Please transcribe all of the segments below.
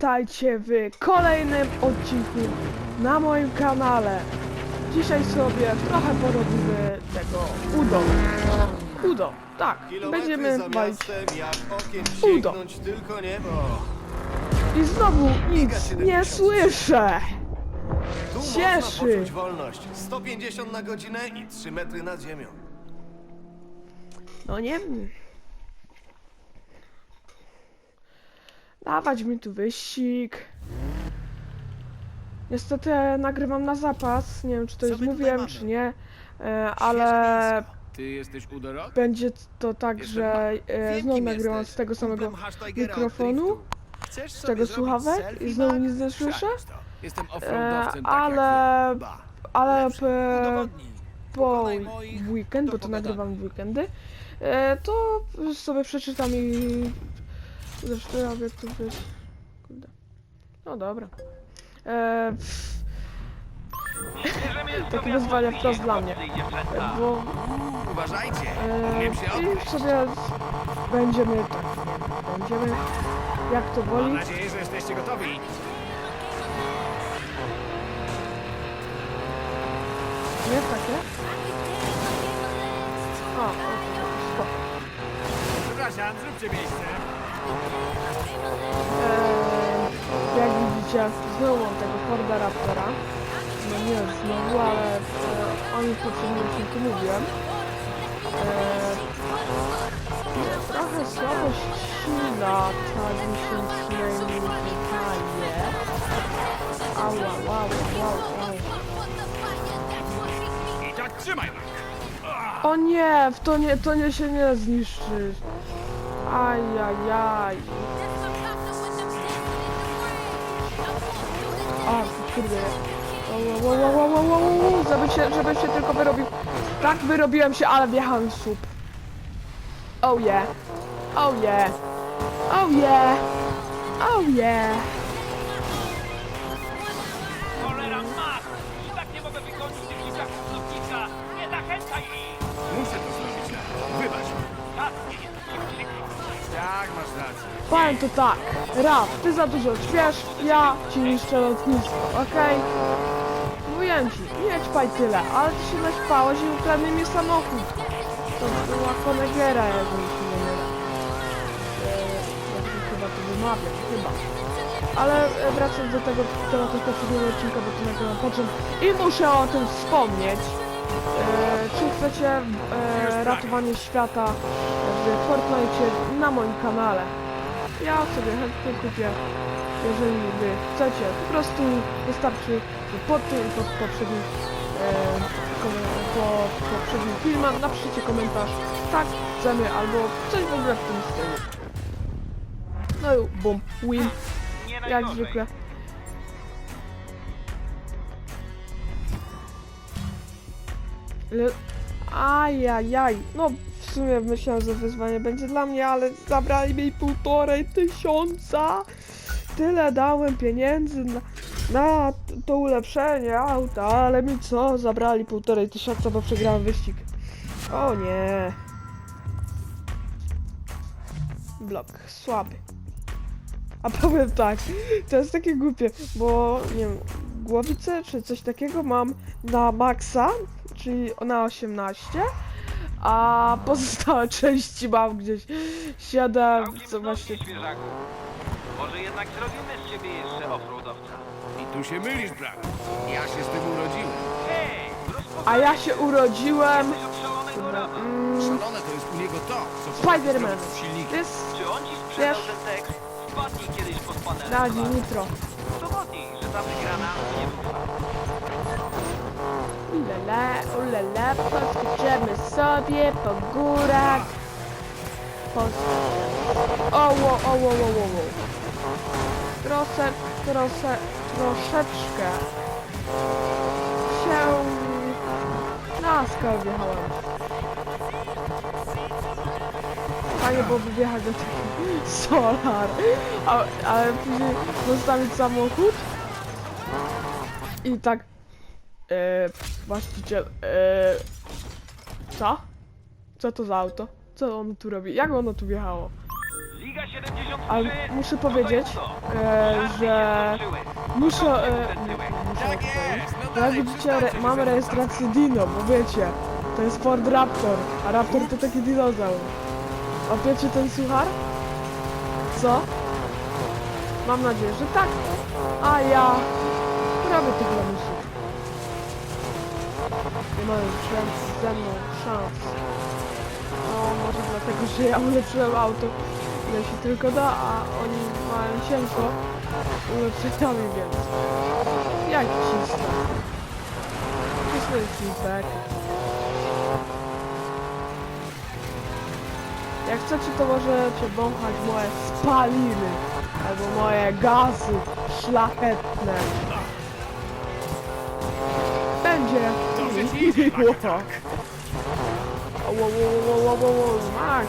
Witajcie w kolejnym odcinku na moim kanale. Dzisiaj sobie trochę porobimy tego UDO. UDO, tak. Będziemy walić. Udo. I znowu nic nie 70. słyszę. Cieszy. wolność. 150 na godzinę i 3 metry nad ziemią. No nie wiem. Dawać mi tu wyścig. Niestety nagrywam na zapas. Nie wiem, czy to Co już my tutaj mówiłem, mamy? czy nie. E, ale Ty jesteś będzie to tak, Jestem że e, Wiem, znowu kim nagrywam jesteś. z tego samego Kumplem Hashtigera od mikrofonu, driftu. Chcesz z sobie tego zrobić słuchawek selfie, i znowu Mac? nic nie słyszę. Szanisz to. Jestem E, tak ale jak ty. Ba. ale Lepszy. p, Udowodnij. po Pokonaj moich, w weekend, to bo to pogadamy. nagrywam w weekendy, e, to sobie przeczytam i zresztą ja wiem, tu być. Kurde. No dobra. E, pff, takie wyzwanie wprost dla mnie. Bo Uważajcie, e, się i sobie będziemy tak, będziemy jak to Mam woli. nadzieję, że jesteście gotowi. Nie takie? A, o, spoko. Przepraszam, zróbcie miejsce. Eee, jak widzicie, znowu mam tego Forda Raptora. No nie znowu, ale e, o nim w poprzednim odcinku mówiłem. Eee, trochę słabo ścina ta 10 mniej wydaje. Ała, wow, wow, wow. Tak. O nie, w to nie, to nie się nie zniszczy. Ajajaj. A, kurde. Wow, wow, wow, wow, wow, żeby się, żeby się tylko wyrobił. Tak, wyrobiłem się, ale wjechałem w słup. Oh yeah. Oh yeah. Oh yeah. Oh yeah. Powiem to tak. Raf, ty za dużo ćwiesz, ja ci niszczę lotnisko, okej? Mówiłem ci, nie ćpaj tyle, ale ty się naśpałeś i ukradli mi samochód. To była Conegera, jakbym się nie mylę. Chyba to wymawiam, chyba. Ale e, wracając do tego tematu z poprzedniego odcinka, bo to nagrywam po czym i muszę o tym wspomnieć. Eee, czy chcecie e, ratowanie świata w Fortnite na moim kanale? Ja sobie chętnie kupię, jeżeli wy chcecie. Po prostu wystarczy, pod tym i pod poprzednim, e, po poprzednim filmem napiszcie komentarz tak, chcemy, albo coś w ogóle w tym stylu. No i bum, win, jak zwykle. Le... Ajajaj, no w sumie myślałem, że wyzwanie będzie dla mnie, ale zabrali mi półtorej tysiąca. Tyle dałem pieniędzy na, na to ulepszenie auta, ale mi co? Zabrali półtorej tysiąca, bo przegrałem wyścig. O nie. Blok, słaby. A powiem tak, to jest takie głupie, bo nie wiem, głowicę czy coś takiego mam na maksa, czyli na 18, a pozostałe części mam gdzieś 7, Całkiem co właśnie... cudownie, świeżaku. Może jednak zrobimy z ciebie jeszcze offroadowca. I tu się mylisz, brata. Ja się z tym urodziłem. Hej! A ja się urodziłem... Jesteś od szalonego rana. Mm, Szalone to jest u niego to, co Spider-Man. z silnikiem. Jest Czy on ci sprzedał Wiesz- ten tekst? Wpadnij kiedyś pod panelem. Radzi solary. Nitro. Udowodnij, że ta wygrana to nie. Ulala, ulala, poskoczymy sobie po górach. Pos... O, wo, o, wo, wo, wo, wo. Trosze, trosze, troszeczkę się na skalę wjechałem. Fajnie byłoby wjechać do taki solar, a, ale później zostawić samochód i tak e, właściciel e, co? Co to za auto? Co ono tu robi? Jak ono tu wjechało? Liga 73. Ale muszę powiedzieć, to e, to. że muszę, e, muszę Tak no jak widzicie, re, zaraz rejestrację Dino, bo wiecie, to jest Ford Raptor, a Raptor to taki dinozaur. Łapiecie ten suchar? Co? Mam nadzieję, że tak. A ja robię tych lamusów. Nie mają ze- ze mną szans. No, może dlatego, że ja ulepszyłem auto ile się tylko da, a oni mają cienko ulepszeniami, więc jak cisnę. Cisnę feedback. Jak chcecie, to możecie wąchać moje spaliny albo moje gazy szlachetne. Wo, Max.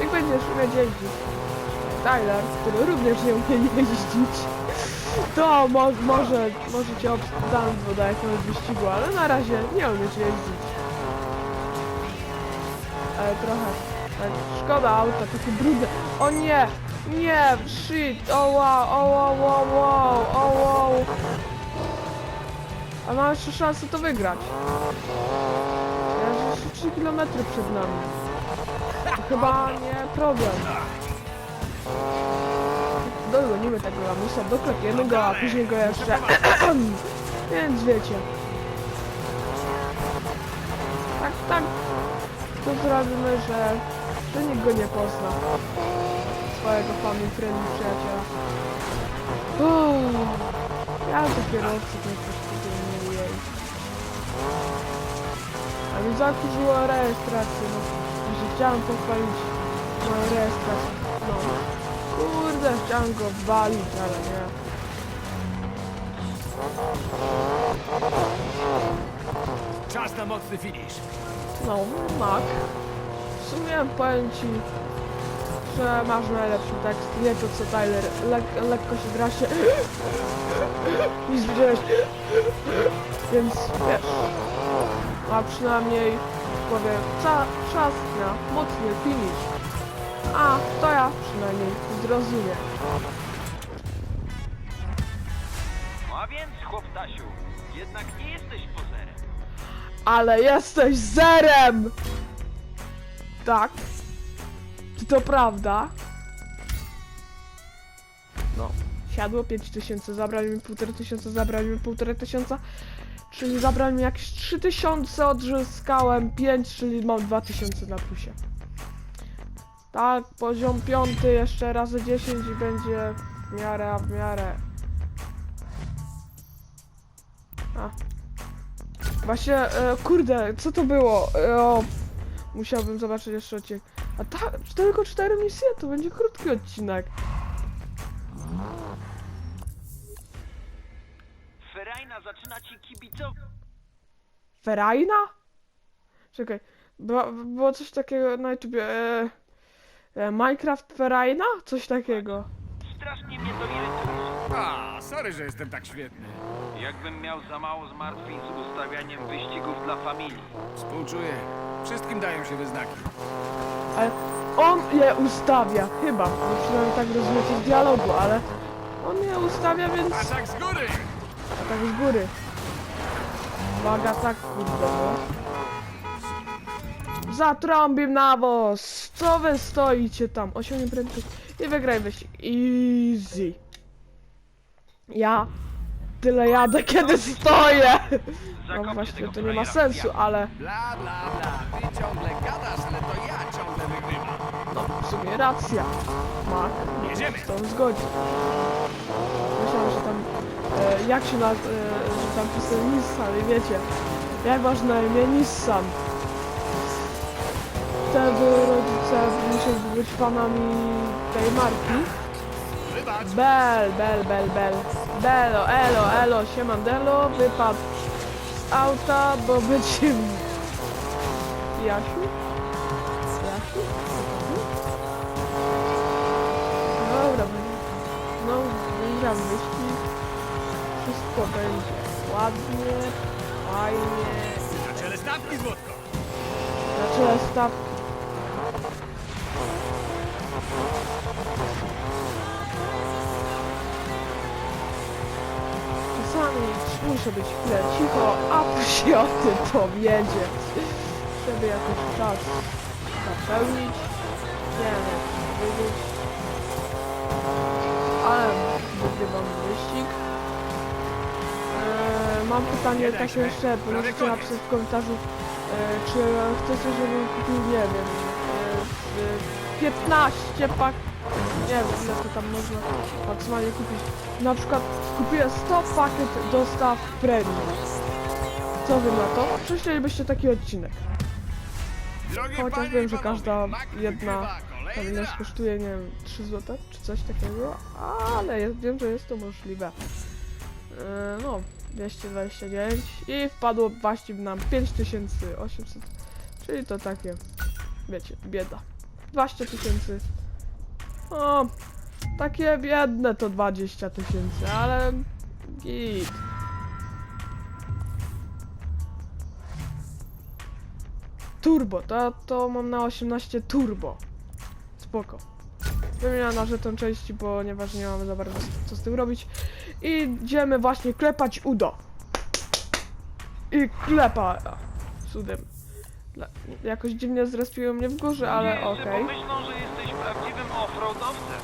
Jak będziesz umieć jeździć? Tyler, który również nie umie jeździć, to mo może, może cię obstam do jakiegoś wyścigu, ale na razie nie umiesz jeździć. Ale trochę, tak, szkoda auta, takie brudne. O nie, nie, shit, o wow, o wow, wow, wow, o wow. A mam jeszcze szansę to wygrać. Ja jeszcze 3 km przed nami. To chyba nie problem. Dogonimy tego lamusa, doklepiemy go, a później go jeszcze... Więc wiecie. Tak, tak. To zrobimy, że... że nikt go nie pozna. Swojego family friendly przyjaciela. Uff. Ja do kierowcy A mi zakurzyło rejestrację, no. Że chciałem pochwalić moją rejestrację. No. Kurde, chciałem go walić, ale nie. Czas na mocny finish. No, Mac. W sumie powiem ci, że masz najlepszy tekst. Nie to co Tyler. Lek lekko się gra się. Nic widziałeś. Więc wiesz. A przynajmniej powiem ca czas na mocny finish. A to ja przynajmniej zrozumiem. No a więc, chłoptasiu, jednak nie jesteś pozerem. Ale jesteś zerem! Tak. Czy to prawda? No, siadło 5000, zabrali mi 1500, zabrali mi 1500, czyli zabrali mi jakieś 3000, odzyskałem 5, czyli mam 2000 na plusie. Tak, poziom piąty, jeszcze razy 10 i będzie w miarę, a w miarę. A, Właśnie, e, kurde, co to było? E, o, musiałbym zobaczyć jeszcze odcinek. A ta, tylko cztery misje, to będzie krótki odcinek. Ferajna zaczyna ci kibicować. Ferajna? Czekaj, było, było coś takiego na YouTubie, e, e, Minecraft Ferajna? Coś takiego. Strasznie mnie to irytuje. A, sorry, że jestem tak świetny. Jakbym miał za mało zmartwień z ustawianiem wyścigów dla familii. Współczuję. Wszystkim dają się wyznaki. Ale on je ustawia, chyba, bo przynajmniej tak rozumiecie z dialogu, ale on je ustawia, więc... A tak z góry! Tak z góry. Uwaga, tak kurde, no. Zatrąbił nawóz! Co wy stoicie tam? Osiągnij prędkość i wygraj wyścig. Easy. Ja tyle jadę, kiedy stoję! No właśnie, to nie ma sensu, ale Bla, bla, bla. Ty ciągle gadasz, ale to ja ciągle wygrywam. no w sumie racja. Mak, Jedziemy. z tą zgodzi. Myślałem, że tam, jak się na, e, że tam pisał Nissan, i wiecie, jak masz na imię Nissan. Wtedy rodzice musieli być fanami tej marki. Bel, bel, bel, bel. Belo, elo, elo, siemandelo, wypadł z auta, bo być... Jasiu? Jasiu? Mhm. Dobra. No, wyścig. Wszystko będzie ładnie, fajnie. Na czele stawki, Złotko. Na czele stawki. Czasami muszę być chwilę cicho, a później o tym powiedzieć, żeby jakoś czas zapełnić. Nie wiem, jak to powiedzieć. Ale wygrywam wyścig. Mam pytanie takie jeszcze, bo napisać w komentarzu, eee, czy chcecie, żebym kupił, nie wiem, z 15 pak, nie wiem ile to tam można maksymalnie kupić. Na przykład kupiłem 100 pakiet dostaw premium. Co wy na to? Prześlelibyście taki odcinek. Chociaż wiem, że każda jedna raz. kosztuje, nie wiem, 3 zł czy coś takiego, ale jest, wiem, że jest to możliwe. Yy, no, 229 i wpadło właśnie nam 5800, czyli to takie, wiecie, bieda. 20 tysięcy, o, takie biedne to 20 tysięcy, ale git. Turbo, to, to mam na 18 turbo. Spoko. Wymiana na żeton części, ponieważ nie mamy za bardzo co z tym robić. I idziemy właśnie klepać udo. I klepa. Cudem. Jakoś dziwnie zrespiło mnie w górze, ale okej. pomyślą, że jesteś prawdziwym offroadowcem.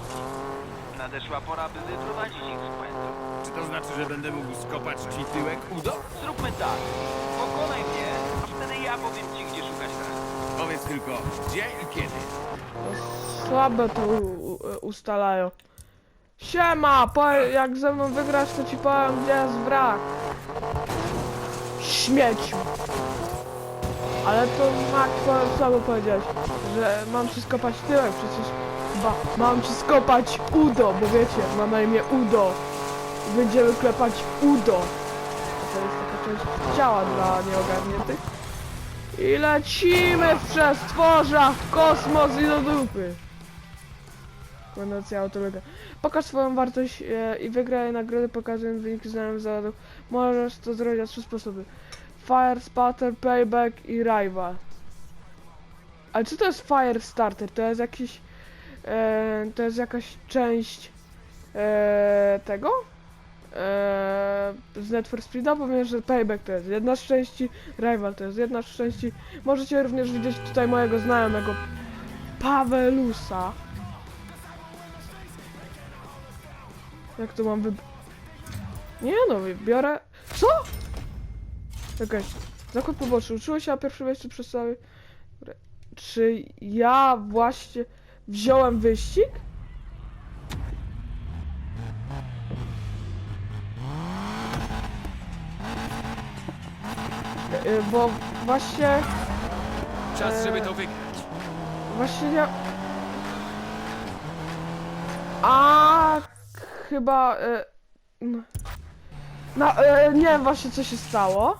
Nadeszła pora, by wyprowadzić ich z błędu. Czy to znaczy, że będę mógł skopać ci tyłek udo? Zróbmy tak. Pokonaj mnie, a wtedy ja powiem ci, gdzie szukać teraz. Powiedz tylko, gdzie i kiedy. Słabe to ustalają. Siema! Po, jak ze mną wygrasz, to ci powiem, gdzie jest wrak. Śmieciu. Ale to Max po- słabo powiedziałeś, że mam ci skopać tyłek, przecież chyba mam ci skopać udo, bo wiecie, mam na imię udo. Będziemy klepać udo. To jest taka część ciała dla nieogarniętych. I lecimy w przestworzach, w kosmos i do dupy. Konwencja autologa. Pokaż swoją wartość e, i wygraj nagrody pokazując wyniki znanych zawodów. Możesz to zrobić na trzy sposoby. Fire Spatter, Payback i Rival. Ale co to jest Fire Starter? To jest jakiś... E, to jest jakaś część e, tego? E, z Net for Speed'a powiem, że Payback to jest jedna z części, Rival to jest jedna z części. Możecie również widzieć tutaj mojego znajomego Pawelusa. Jak to mam wy... Nie no, biorę... Co? Czekaj. Zakład poboczny. Uczyło się na pierwszym miejscu przez cały... Czy ja właśnie wziąłem wyścig? E, Bo właśnie... Czas, żeby to Eee. wygrać. Właśnie ja... A chyba... E, no, e, nie wiem właśnie co się stało.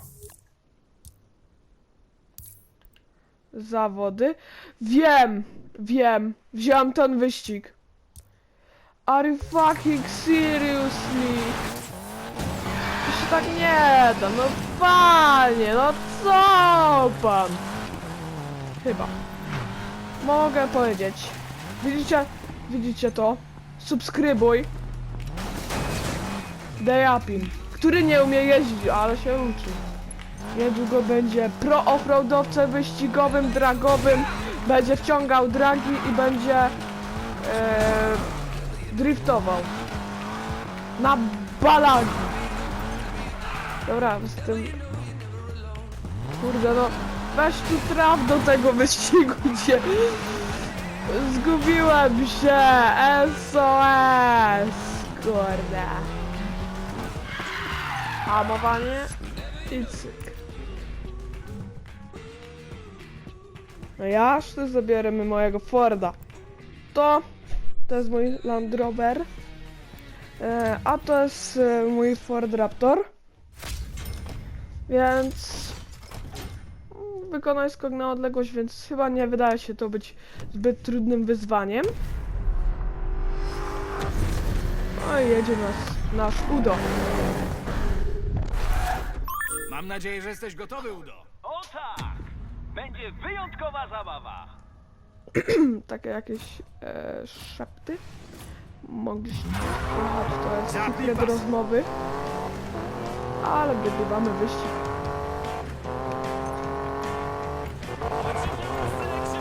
Zawody. Wiem, wiem. Wziąłem ten wyścig. Are you fucking seriously? To się tak nie da, no panie, no co pan? Chyba. Mogę powiedzieć. Widzicie? Widzicie to? Subskrybuj. Dejapin, który nie umie jeździć, ale się uczy. Niedługo będzie pro offroadowcem wyścigowym, dragowym. Będzie wciągał dragi i będzie e, driftował. Na balagi. Dobra, z tym... Kurde no, weź tu traf do tego wyścigu, gdzie... Zgubiłem się! SOS! Kurde. Hamowanie i cyk. No jasne, zabieramy mojego Forda. To, to jest mój Land Rover. E, a to jest e, mój Ford Raptor. Więc wykonaj skok na odległość, więc chyba nie wydaje się to być zbyt trudnym wyzwaniem. No i jedzie nas nasz Udo. Mam nadzieję, że jesteś gotowy, Udo. O tak! Będzie wyjątkowa zabawa. takie jakieś e, szepty. Mogliście słuchać, to jest Zapnij sekret pas. rozmowy. Ale wygrywamy wyścig.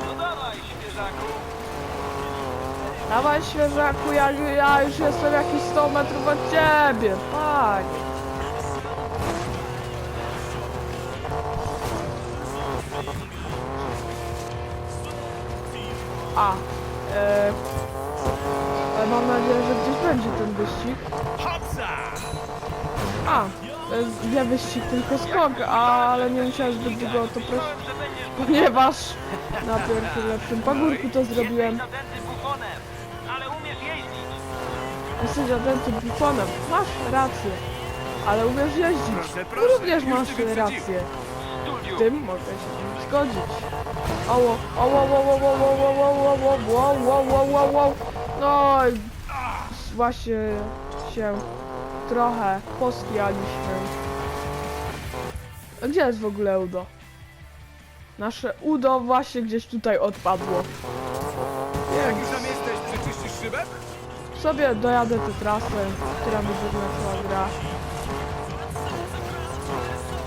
No dawaj, świeżaku. Dawaj świeżaku, ja, ja już jestem jakieś 100 metrów od ciebie, panie. A, e, e, mam nadzieję, że gdzieś będzie ten wyścig. A, jest nie wyścig, tylko skok, ale nie musiałem zbyt długo o to prosić, ponieważ na pierwszym lepszym pagórku to zrobiłem. Jesteś zadęty bufonem, ale. Masz rację. Ale umiesz jeździć. Również masz rację. W tym mogę się z zgodzić. Oło, oło, oło, oło, oło, oło, oło, oło, oło, oło, oło. No i właśnie się trochę poskijaliśmy. A Gdzie jest w ogóle Udo? Nasze Udo właśnie gdzieś tutaj odpadło. Jak już tam jesteś, przeczyścisz szybę? sobie dojadę tę trasę, która mi wyznaczyła gra.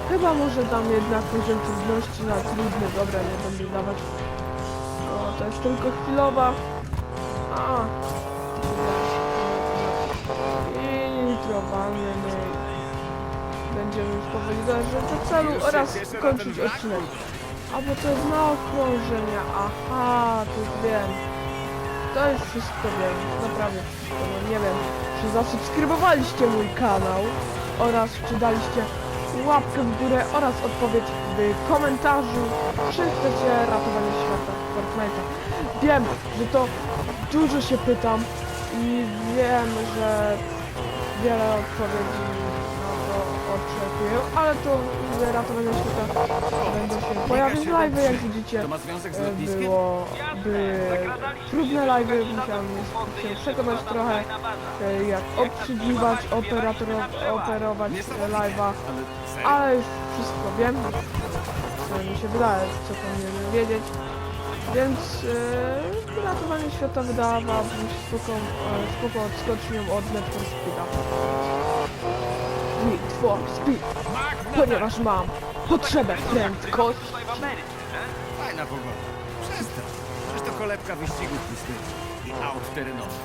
Chyba może dam jednak poziom trudności na trudny, dobra, nie będę dawać. O, to jest tylko chwilowa. A. Filtrowany myj. Będziemy już powoli dążyć do celu Już oraz cieszę na kończyć ten wrak. odcinek. A bo to jest na okrążenia, aha, to już wiem. To jest wszystko wiem, naprawdę wszystko. Nie wiem, czy zasubskrybowaliście mój kanał oraz czy daliście łapkę w górę oraz odpowiedź w komentarzu, czy chcecie ratowanie świata w Fortnite'a. Wiem, że to dużo się pytam i wiem, że wiele odpowiedzi ale to ratowanie świata będzie się pojawić live, jak widzicie. E, było, były trudne live, musiałem się przekonać trochę, e, jak obsługiwać, operator, operować live'a, ale już wszystko wiem, co mi się wydaje, co powinienem wiedzieć. Więc yy, ratowanie świata wydawałabym spoko, spoko odskocznią od Netflix Speed'a. Need for Speed, na ponieważ mam potrzebę prędkości. Fajna pogoda. Przestań. Przecież to kolebka wyścigów pustynnych i aut terenowych.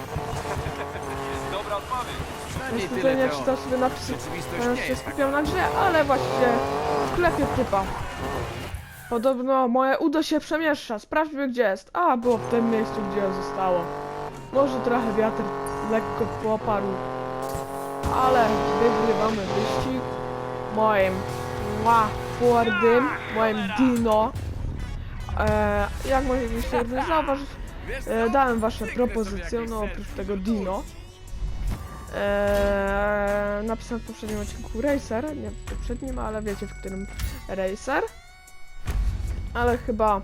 Dobra odpowiedź. Przynajmniej Niestety tyle nie teorii. czytał sobie napisy, Rzeczywistość teraz nie się jest skupiam na grze, ale właściwie w klepie typa. Podobno moje udo się przemieszcza, sprawdźmy gdzie jest. A, było w tym miejscu, gdzie zostało. Może trochę wiatr lekko poparł, ale wygrywamy wyścig moim mła, twardym, moim dino. E, jak mogliście zauważyć, E, dałem wasze propozycje, no oprócz tego Dino. Eee, napisałem w poprzednim odcinku Racer, nie w poprzednim, ale wiecie w którym Racer. Ale chyba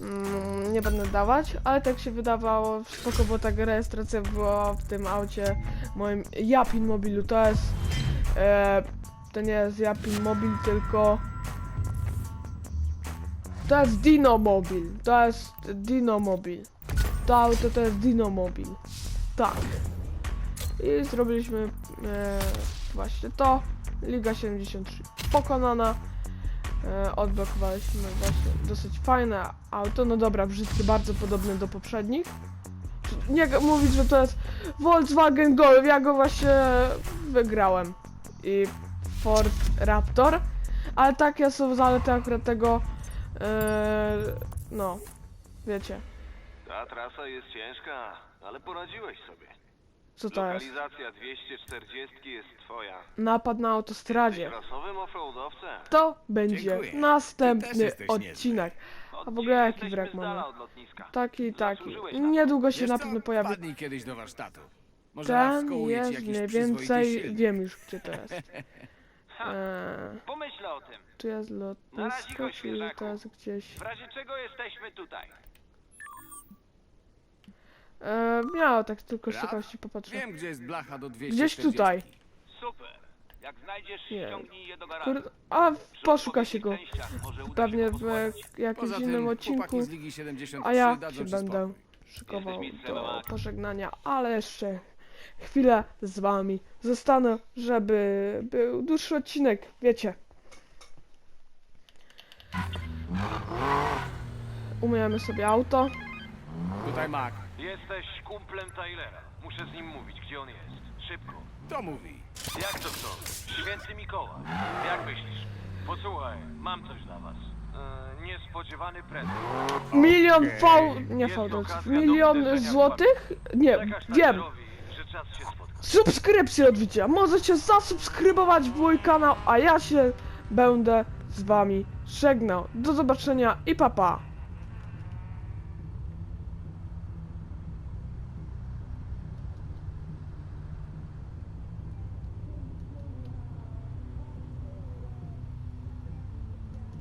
mm, nie będę dawać, ale tak się wydawało, spoko, bo ta rejestracja była w tym aucie moim Japin Mobilu, to jest e, to nie jest Japin Mobil, tylko to jest Dino Mobil, to jest Dino Mobil. To auto to jest Dino Mobil. Tak. I zrobiliśmy e, właśnie to. Liga 73 pokonana. E, odblokowaliśmy właśnie dosyć fajne auto. No dobra, brzydkie, bardzo podobne do poprzednich. Nie mówić, że to jest Volkswagen Golf. Ja go właśnie wygrałem. I Ford Raptor. Ale takie są zalety akurat tego. E, no, wiecie, Ta trasa jest ciężka, ale poradziłeś sobie. co to jest? Lokalizacja 240 jest twoja. Napad na autostradzie. Offroadowcem. To będzie Dziękuję. Ty też następny jesteś odcinek. A w ogóle jaki wrak mamy? Taki, taki. Niedługo się na pewno pojawi. Wpadnij kiedyś do warsztatu. Może Ten ci jest jakiś mniej przyzwoity więcej, silnik. wiem już gdzie to jest. Eee, pomyślę o tym. tu jest lotnisko, czyli to jest gdzieś... W razie czego jesteśmy tutaj. Eee, miało tak tylko z ciekawości popatrzę. Wiem, gdzie jest blacha do 240. Gdzieś tutaj. Super. Jak znajdziesz, Nie. ściągnij je do garażu. Kurde, a poszuka się go. Pewnie w jakimś Poza innym tym, odcinku. chłopaki z Ligi 73 A ja dadzą się ci będę spokój. szykował Jesteś mistrzem, do Max. pożegnania, ale jeszcze chwilę z wami zostanę, żeby był dłuższy odcinek, wiecie. Umyjemy sobie auto. Tutaj Mac. Jesteś kumplem Tylera. Muszę z nim mówić, gdzie on jest. Szybko. To mówi. Jak to co? Święty Mikołaj. Jak myślisz? Posłuchaj, mam coś dla was. E, niespodziewany prezent. Milion V... nie do milion w złotych? Nie, Przekaż wiem. Tylerowi, że czas się spotkać. Subskrypcję. Możecie zasubskrybować mój kanał, a ja się będę z wami żegnał. Do zobaczenia i papa. Pa.